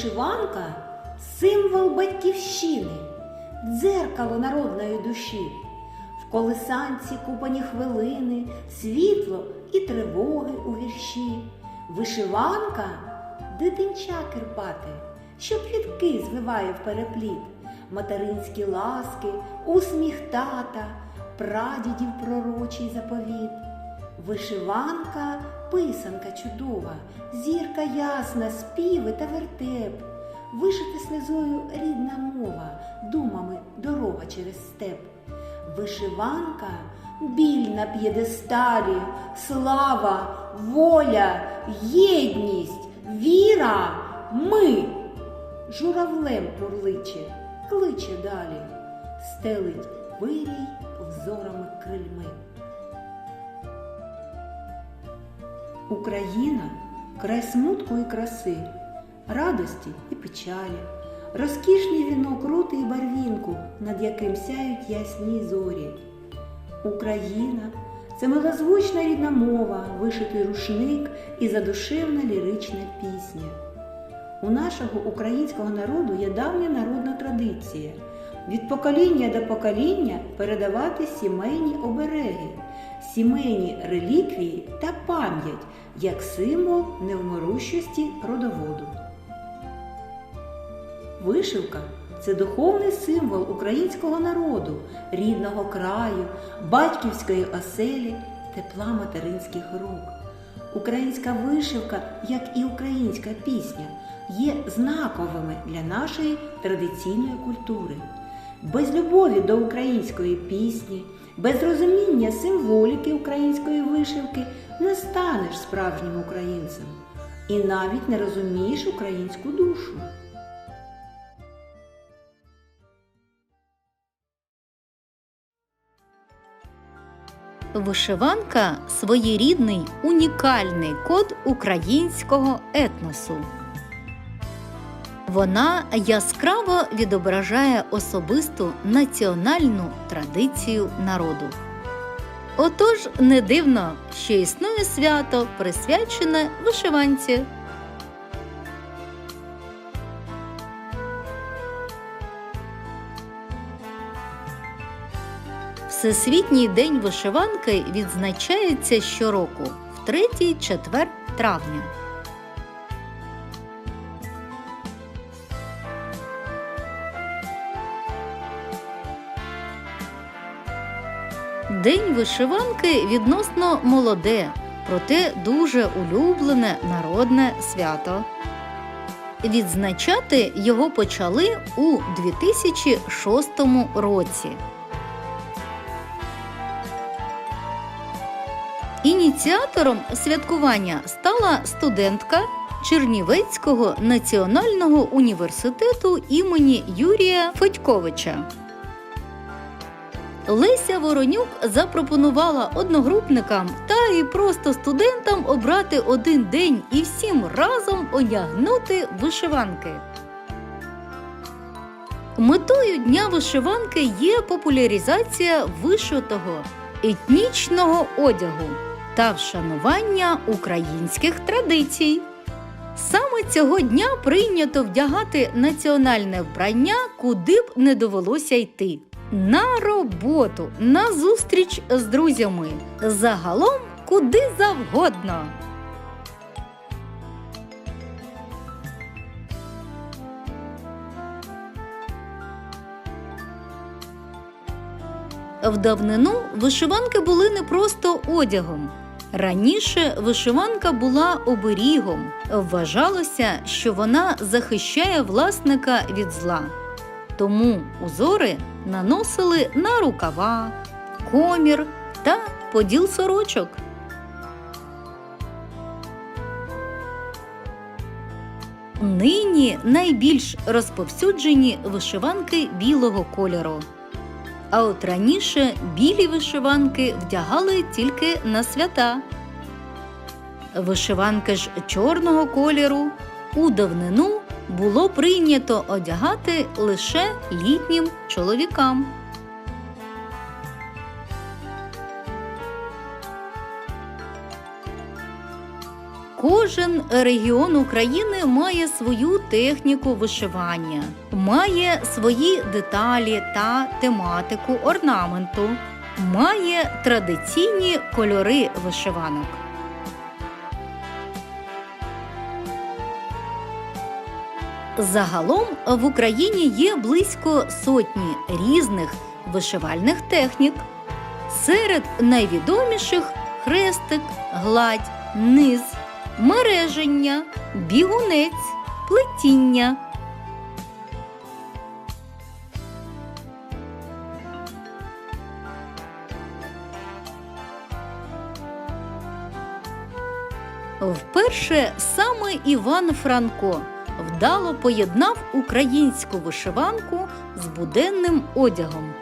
Вишиванка символ батьківщини, дзеркало народної душі. В колисанці купані хвилини, світло і тривоги у вірші. Вишиванка дитинча кирпати, що плітки звиває в перепліт, материнські ласки, усміх тата, прадідів пророчий заповіт. Вишиванка писанка чудова, зірка ясна, співи та вертеп. Вишита сльозою рідна мова, думами дорога через степ. Вишиванка біль на п'єдесталі, слава, воля, єдність, віра, ми. Журавлем пурличе, кличе далі, стелить вирій взорами крильми. Україна край смутку і краси, радості і печалі, розкішний вінок рути і барвінку, над яким сяють ясні зорі. Україна це милозвучна рідна мова, вишитий рушник і задушевна лірична пісня. У нашого українського народу є давня народна традиція від покоління до покоління передавати сімейні обереги, сімейні реліквії та пам'ять як символ невмирущості родоводу. Вишивка це духовний символ українського народу, рідного краю, батьківської оселі, тепла материнських рук. Українська вишивка, як і українська пісня, є знаковими для нашої традиційної культури. Без любові до української пісні, без розуміння символіки української вишивки не станеш справжнім українцем і навіть не розумієш українську душу. Вишиванка своєрідний унікальний код українського етносу. Вона яскраво відображає особисту національну традицію народу. Отож, не дивно, що існує свято, присвячене вишиванці. Всесвітній день вишиванки відзначається щороку в третій четвер травня. День вишиванки відносно молоде, проте дуже улюблене народне свято. Відзначати його почали у 2006 році. Ініціатором святкування стала студентка Чернівецького національного університету імені Юрія Федьковича. Леся Воронюк запропонувала одногрупникам та і просто студентам обрати один день і всім разом одягнути вишиванки. Метою дня вишиванки є популяризація вишитого етнічного одягу та вшанування українських традицій. Саме цього дня прийнято вдягати національне вбрання, куди б не довелося йти. На роботу, на зустріч з друзями, загалом куди завгодно. В давнину вишиванки були не просто одягом. Раніше вишиванка була оберігом. Вважалося, що вона захищає власника від зла. Тому узори наносили на рукава, комір та поділ сорочок. Нині найбільш розповсюджені вишиванки білого кольору. А от раніше білі вишиванки вдягали тільки на свята. Вишиванки ж чорного кольору у давнину було прийнято одягати лише літнім чоловікам. Кожен регіон України має свою техніку вишивання, має свої деталі та тематику орнаменту, має традиційні кольори вишиванок. Загалом в Україні є близько сотні різних вишивальних технік. Серед найвідоміших хрестик, гладь, низ, мереження, бігунець, плетіння. Вперше саме Іван Франко вдало поєднав українську вишиванку з буденним одягом.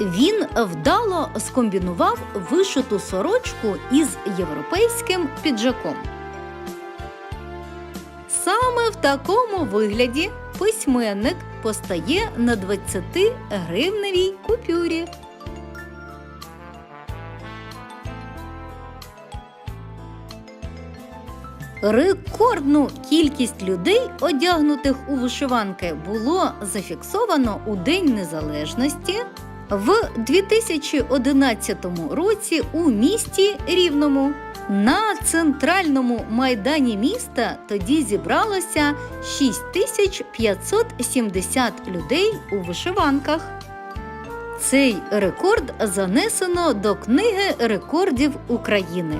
Він вдало скомбінував вишиту сорочку із європейським піджаком. Саме в такому вигляді письменник постає на 20 гривневій купюрі. Рекордну кількість людей, одягнутих у вишиванки, було зафіксовано у День Незалежності в 2011 році у місті Рівному. На центральному майдані міста тоді зібралося 6570 людей у вишиванках. Цей рекорд занесено до книги рекордів України.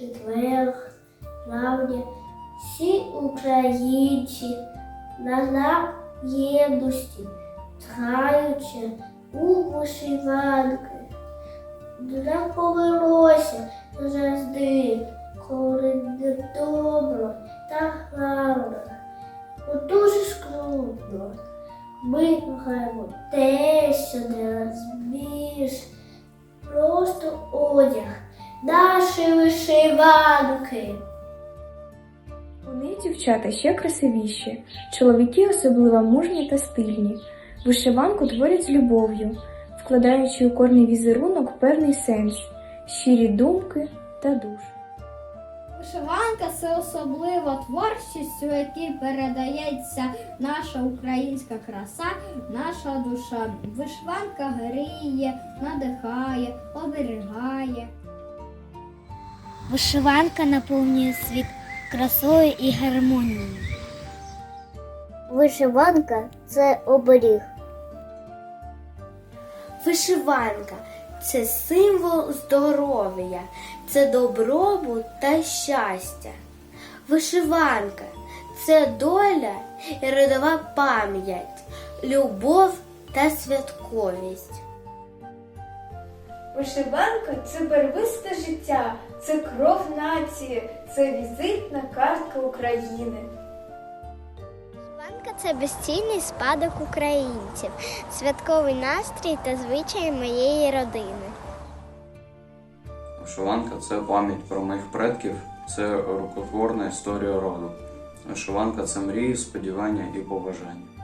Речі четверг, травня, всі українці на єдності, траючи у вишиванки. Для повернуся завжди, коли не добро та гарно. Отож скрутно. Ми граємо те, що нас більш просто одяг наші вишиванки. Вони дівчата ще красивіші, чоловіки особливо мужні та стильні. Вишиванку творять з любов'ю, вкладаючи у кожний візерунок певний сенс, щирі думки та душу. Вишиванка це особлива творчість, у якій передається наша українська краса, наша душа. Вишиванка гріє, надихає, оберігає. Вишиванка наповнює світ красою і гармонією. Вишиванка це оберіг. Вишиванка це символ здоров'я, це добробут та щастя. Вишиванка це доля і родова пам'ять, любов та святковість. Вишиванка це барвисте життя, це кров нації, це візитна картка України. Вишиванка це безцінний спадок українців, святковий настрій та звичаї моєї родини. Вишиванка це пам'ять про моїх предків, це рукотворна історія роду. Вишиванка це мрії, сподівання і побажання.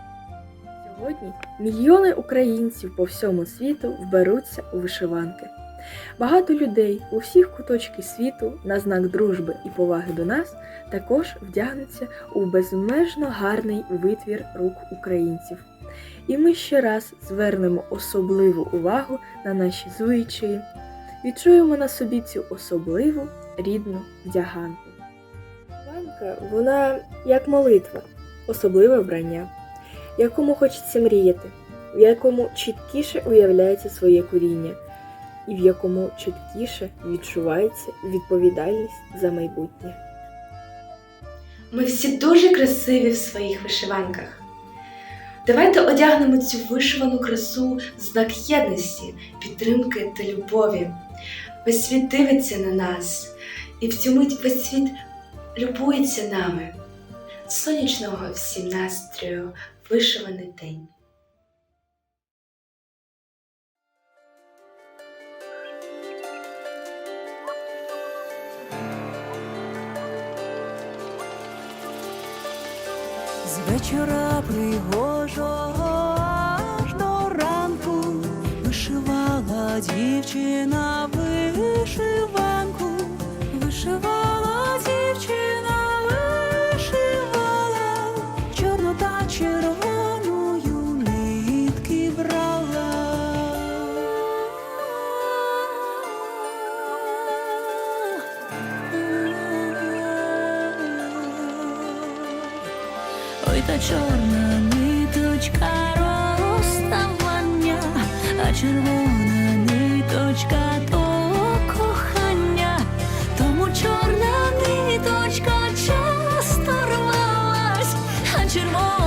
Сьогодні мільйони українців по всьому світу вберуться у вишиванки. Багато людей у всіх куточках світу на знак дружби і поваги до нас також вдягнуться у безмежно гарний витвір рук українців. І ми ще раз звернемо особливу увагу на наші звичаї, відчуємо на собі цю особливу рідну вдяганку. Вишиванка, вона як молитва, особливе вбрання якому хочеться мріяти, в якому чіткіше уявляється своє коріння, і в якому чіткіше відчувається відповідальність за майбутнє. Ми всі дуже красиві в своїх вишиванках. Давайте одягнемо цю вишивану красу в знак єдності, підтримки та любові. Весь світ дивиться на нас, і в цю мить весь світ любується нами. Сонячного всім настрою, вишиваний день. З вечора пригожого червоною нитки брала. Ой, та чорна ниточка розставання, а червона ниточка то кохання, тому чорна ниточка червона